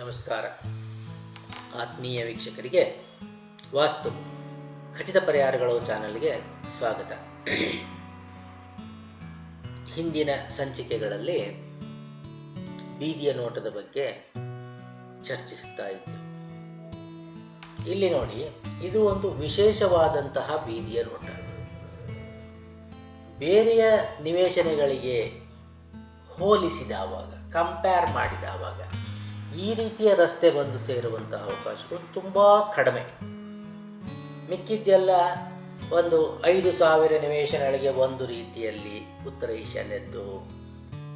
ನಮಸ್ಕಾರ. ಆತ್ಮೀಯ ವೀಕ್ಷಕರಿಗೆ ವಾಸ್ತು ಖಚಿತ ಪರಿಹಾರಗಳು ಚಾನಲ್ಗೆ ಸ್ವಾಗತ. ಹಿಂದಿನ ಸಂಚಿಕೆಗಳಲ್ಲಿ ಬೀದಿಯ ನೋಟದ ಬಗ್ಗೆ ಚರ್ಚಿಸುತ್ತಾ ಇದ್ದೆ. ಇಲ್ಲಿ ನೋಡಿ, ಇದು ಒಂದು ವಿಶೇಷವಾದಂತಹ ಬೀದಿಯ ನೋಟ. ಬೇರೆಯ ನಿವೇಶನಗಳಿಗೆ ಹೋಲಿಸಿದವಾಗ ಕಂಪೇರ್ ಮಾಡಿದವಾಗ ಈ ರೀತಿಯ ರಸ್ತೆ ಬಂದು ಸೇರುವಂತಹ ಅವಕಾಶಗಳು ತುಂಬ ಕಡಿಮೆ. ಮಿಕ್ಕಿದ್ದೆಲ್ಲ ಒಂದು ಐದು ಸಾವಿರ ನಿವೇಶನಗಳಿಗೆ ಒಂದು ರೀತಿಯಲ್ಲಿ ಉತ್ತರ ಈಶಾನ್ಯದ್ದು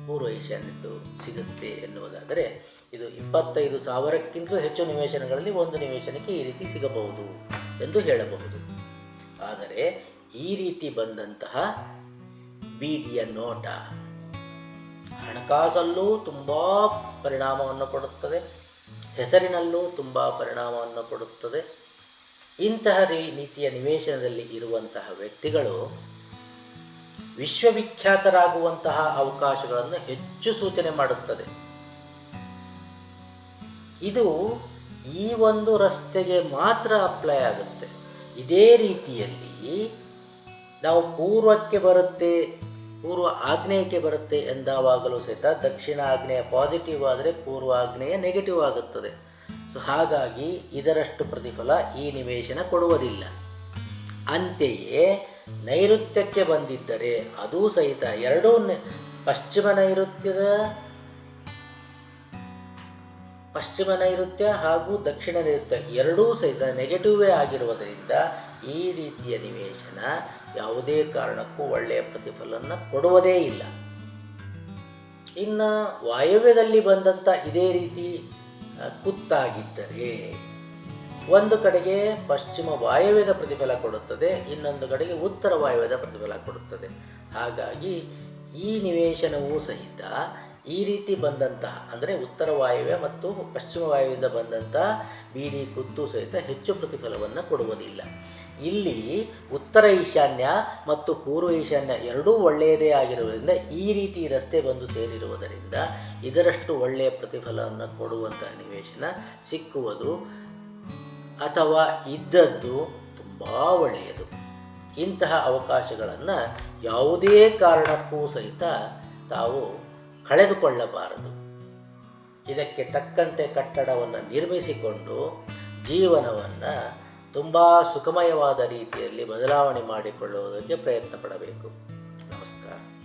ಪೂರ್ವ ಈಶಾನ್ಯದ್ದು ಸಿಗುತ್ತೆ ಎನ್ನುವುದಾದರೆ, ಇದು ಇಪ್ಪತ್ತೈದು ಸಾವಿರಕ್ಕಿಂತಲೂ ಹೆಚ್ಚು ನಿವೇಶನಗಳಲ್ಲಿ ಒಂದು ನಿವೇಶನಕ್ಕೆ ಈ ರೀತಿ ಸಿಗಬಹುದು ಎಂದು ಹೇಳಬಹುದು. ಆದರೆ ಈ ರೀತಿ ಬಂದಂತಹ ಬೀದಿಯ ನೋಟ ಹಣಕಾಸಲ್ಲೂ ತುಂಬ ಪರಿಣಾಮವನ್ನು ಕೊಡುತ್ತದೆ, ಹೆಸರಿನಲ್ಲೂ ತುಂಬ ಪರಿಣಾಮವನ್ನು ಕೊಡುತ್ತದೆ. ಇಂತಹ ರೀತಿಯ ನಿವೇಶನದಲ್ಲಿ ಇರುವಂತಹ ವ್ಯಕ್ತಿಗಳು ವಿಶ್ವವಿಖ್ಯಾತರಾಗುವಂತಹ ಅವಕಾಶಗಳನ್ನು ಹೆಚ್ಚು ಸೂಚನೆ ಮಾಡುತ್ತದೆ. ಇದು ಈ ಒಂದು ರಸ್ತೆಗೆ ಮಾತ್ರ ಅಪ್ಲೈ ಆಗುತ್ತೆ. ಇದೇ ರೀತಿಯಲ್ಲಿ ನಾವು ಪೂರ್ವಕ್ಕೆ ಬರುತ್ತೆ ಪೂರ್ವ ಆಗ್ನೇಯಕ್ಕೆ ಬರುತ್ತೆ ಎಂದಾವಾಗಲೂ ಸಹಿತ ದಕ್ಷಿಣ ಆಗ್ನೇಯ ಪಾಸಿಟಿವ್ ಆದರೆ ಪೂರ್ವ ಆಗ್ನೇಯ ನೆಗೆಟಿವ್ ಆಗುತ್ತದೆ. ಸೊ ಹಾಗಾಗಿ ಇದರಷ್ಟು ಪ್ರತಿಫಲ ಈ ನಿವೇಶನ ಕೊಡುವುದಿಲ್ಲ. ಅಂತೆಯೇ ನೈಋತ್ಯಕ್ಕೆ ಬಂದಿದ್ದರೆ ಅದೂ ಸಹಿತ ಎರಡೂ ಪಶ್ಚಿಮ ನೈಋತ್ಯದ ಪಶ್ಚಿಮ ನೈಋತ್ಯ ಹಾಗೂ ದಕ್ಷಿಣ ನೈಋತ್ಯ ಎರಡೂ ಸಹಿತ ನೆಗೆಟಿವೇ ಆಗಿರುವುದರಿಂದ ಈ ರೀತಿಯ ನಿವೇಶನ ಯಾವುದೇ ಕಾರಣಕ್ಕೂ ಒಳ್ಳೆಯ ಪ್ರತಿಫಲನ ಕೊಡುವುದೇ ಇಲ್ಲ. ಇನ್ನು ವಾಯವ್ಯದಲ್ಲಿ ಬಂದಂಥ ಇದೇ ರೀತಿ ಕುತ್ತಾಗಿದ್ದರೆ ಒಂದು ಕಡೆಗೆ ಪಶ್ಚಿಮ ವಾಯವ್ಯದ ಪ್ರತಿಫಲ ಕೊಡುತ್ತದೆ, ಇನ್ನೊಂದು ಕಡೆಗೆ ಉತ್ತರ ವಾಯವ್ಯದ ಪ್ರತಿಫಲ ಕೊಡುತ್ತದೆ. ಹಾಗಾಗಿ ಈ ನಿವೇಶನವೂ ಸಹಿತ ಈ ರೀತಿ ಬಂದಂತಹ, ಅಂದರೆ ಉತ್ತರ ವಾಯುವೆ ಮತ್ತು ಪಶ್ಚಿಮ ವಾಯುವಿಂದ ಬಂದಂತಹ ಬೀದಿ ಕುತ್ತು ಸಹಿತ ಹೆಚ್ಚು ಪ್ರತಿಫಲವನ್ನು ಕೊಡುವುದಿಲ್ಲ. ಇಲ್ಲಿ ಉತ್ತರ ಈಶಾನ್ಯ ಮತ್ತು ಪೂರ್ವ ಈಶಾನ್ಯ ಎರಡೂ ಒಳ್ಳೆಯದೇ ಆಗಿರುವುದರಿಂದ ಈ ರೀತಿ ರಸ್ತೆ ಬಂದು ಸೇರಿರುವುದರಿಂದ ಇದರಷ್ಟು ಒಳ್ಳೆಯ ಪ್ರತಿಫಲವನ್ನು ಕೊಡುವಂತಹ ನಿವೇಶನ ಸಿಕ್ಕುವುದು ಅಥವಾ ಇದ್ದದ್ದು ತುಂಬ ಒಳ್ಳೆಯದು. ಇಂತಹ ಅವಕಾಶಗಳನ್ನು ಯಾವುದೇ ಕಾರಣಕ್ಕೂ ಸಹಿತ ತಾವು ಕಳೆದುಕೊಳ್ಳಬಾರದು. ಇದಕ್ಕೆ ತಕ್ಕಂತೆ ಕಟ್ಟಡವನ್ನು ನಿರ್ಮಿಸಿಕೊಂಡು ಜೀವನವನ್ನು ತುಂಬ ಸುಖಮಯವಾದ ರೀತಿಯಲ್ಲಿ ಬದಲಾವಣೆ ಮಾಡಿಕೊಳ್ಳುವುದಕ್ಕೆ ಪ್ರಯತ್ನ ಪಡಬೇಕು ನಮಸ್ಕಾರ.